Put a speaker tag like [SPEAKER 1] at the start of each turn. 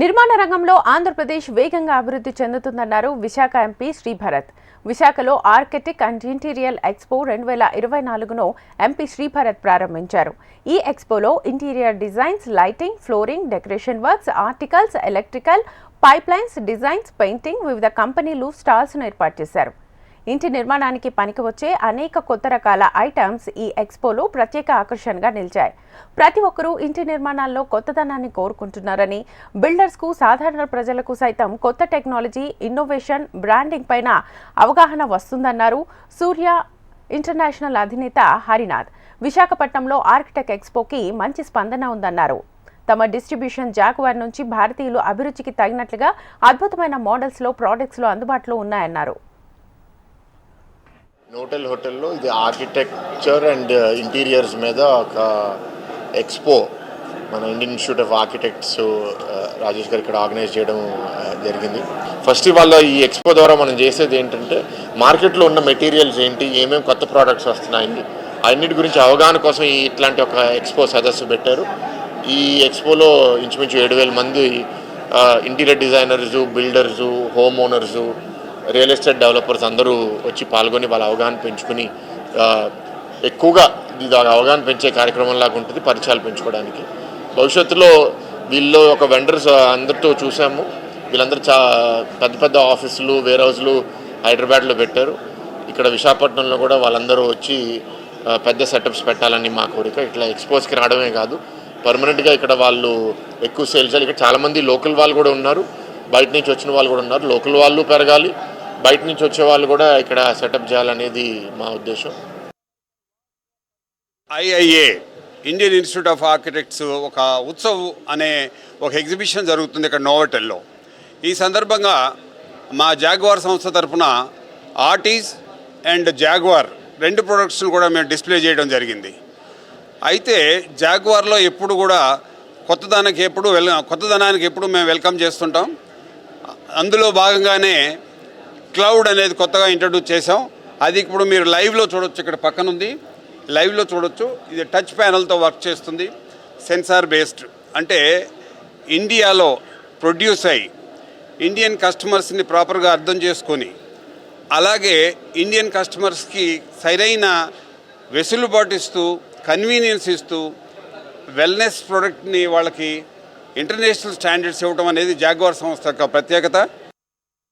[SPEAKER 1] నిర్మాణ రంగంలో ఆంధ్రప్రదేశ్ వేగంగా అభివృద్ధి చెందుతుందన్నారు విశాఖ ఎంపీ శ్రీభరత్. విశాఖలో ఆర్కిటెక్ అండ్ ఇంటీరియర్ ఎక్స్పో రెండు వేల ఇరవై నాలుగును ఎంపీ శ్రీభరత్ ప్రారంభించారు. ఈ ఎక్స్పోలో interior designs lighting flooring decoration works articles electrical pipelines designs painting వివిధ కంపెనీలు స్టాల్స్ను ఏర్పాటు చేశారు. ఇంటి నిర్మాణానికి పనికి వచ్చే అనేక కొత్త రకాల ఐటమ్స్ ఈ ఎక్స్పోలో ప్రత్యేక ఆకర్షణగా నిలిచాయి. ప్రతి ఒక్కరూ ఇంటి నిర్మాణాల్లో కొత్తదనాన్ని కోరుకుంటున్నారని బిల్డర్స్కు సాధారణ ప్రజలకు సైతం కొత్త టెక్నాలజీ ఇన్నోవేషన్ బ్రాండింగ్ పైన అవగాహన వస్తుందన్నారు సూర్య ఇంటర్నేషనల్ అధినేత హరినాథ్. విశాఖపట్నంలో ఆర్కిటెక్ ఎక్స్పోకి మంచి స్పందన ఉందన్నారు. తమ డిస్ట్రిబ్యూషన్ జాగ్వార్ నుంచి భారతీయులు అభిరుచికి తగినట్లుగా అద్భుతమైన మోడల్స్లో ప్రోడక్ట్స్లో అందుబాటులో ఉన్నాయన్నారు.
[SPEAKER 2] నోటెల్ హోటల్లో ఇది ఆర్కిటెక్చర్ అండ్ uh, ఇంటీరియర్స్ మీద ఒక ఎక్స్పో. మన Indian institute of architects uh, Rajesh గారు ఇక్కడ ఆర్గనైజ్ చేయడం uh, జరిగింది. ఫస్ట్ ఇవాళ ఈ ఎక్స్పో ద్వారా మనం చేసేది ఏంటంటే మార్కెట్లో ఉన్న మెటీరియల్స్ ఏంటి ఏమేమి కొత్త ప్రోడక్ట్స్ వస్తున్నాయి అన్నిటి గురించి అవగాహన కోసం ఈ ఇట్లాంటి ఒక ఎక్స్పో సదస్సు పెట్టారు. ఈ ఎక్స్పోలో ఇంచుమించు ఏడు వేల మంది interior designers builders home owners real estate developers అందరూ వచ్చి పాల్గొని వాళ్ళ అవగాహన పెంచుకుని ఎక్కువగా ఇది అవగాహన పెంచే కార్యక్రమం లాగా ఉంటుంది పరిచయాలు పెంచుకోవడానికి. భవిష్యత్తులో వీళ్ళు ఒక వెండర్స్ అందరితో చూసాము. వీళ్ళందరూ చా పెద్ద పెద్ద ఆఫీసులు వేర్ హౌస్లు హైదరాబాద్లో పెట్టారు. ఇక్కడ విశాఖపట్నంలో కూడా వాళ్ళందరూ వచ్చి పెద్ద సెటప్స్ పెట్టాలని మా కోరిక. ఇట్లా ఎక్స్పోజ్కి రావడమే కాదు. పర్మనెంట్గా ఇక్కడ వాళ్ళు ఎక్కువ సేల్స్ చేయాలి. ఇక్కడ చాలామంది లోకల్ వాళ్ళు కూడా ఉన్నారు. బయట నుంచి వచ్చిన వాళ్ళు కూడా ఉన్నారు. లోకల్ వాళ్ళు పెరగాలి. బయట నుంచి వచ్చే వాళ్ళు కూడా ఇక్కడ సెటప్ చేయాలనేది మా ఉద్దేశం.
[SPEAKER 3] IIA Indian institute of architects ఒక ఉత్సవ్ అనే ఒక ఎగ్జిబిషన్ జరుగుతుంది ఇక్కడ నోవటెల్లో. ఈ సందర్భంగా మా జాగ్వార్ సంస్థ తరఫున ఆర్టీస్ అండ్ జాగ్వార్ రెండు ప్రొడక్ట్స్ను కూడా మేము డిస్ప్లే చేయడం జరిగింది. అయితే జాగ్వార్లో ఎప్పుడు కూడా కొత్తదానికి ఎప్పుడు వెల్ కొత్తదనానికి ఎప్పుడు మేము వెల్కమ్ చేస్తుంటాం. అందులో భాగంగానే క్లౌడ్ అనేది కొత్తగా ఇంట్రడ్యూస్ చేసాం అది ఇప్పుడు మీరు లైవ్లో చూడొచ్చు ఇక్కడ పక్కన ఉంది. లైవ్లో చూడొచ్చు. ఇది టచ్ ప్యానల్తో వర్క్ చేస్తుంది. Sensor based. అంటే ఇండియాలో ప్రొడ్యూస్ అయ్యి ఇండియన్ కస్టమర్స్ని ప్రాపర్గా అర్థం చేసుకొని అలాగే ఇండియన్ కస్టమర్స్కి సరైన వెసులుబాటు ఇస్తూ కన్వీనియన్స్ ఇస్తూ వెల్నెస్ ప్రోడక్ట్ని వాళ్ళకి ఇంటర్నేషనల్ స్టాండర్డ్స్ ఇవ్వడం అనేది జాగ్వార్ సంస్థ యొక్క ప్రత్యేకత.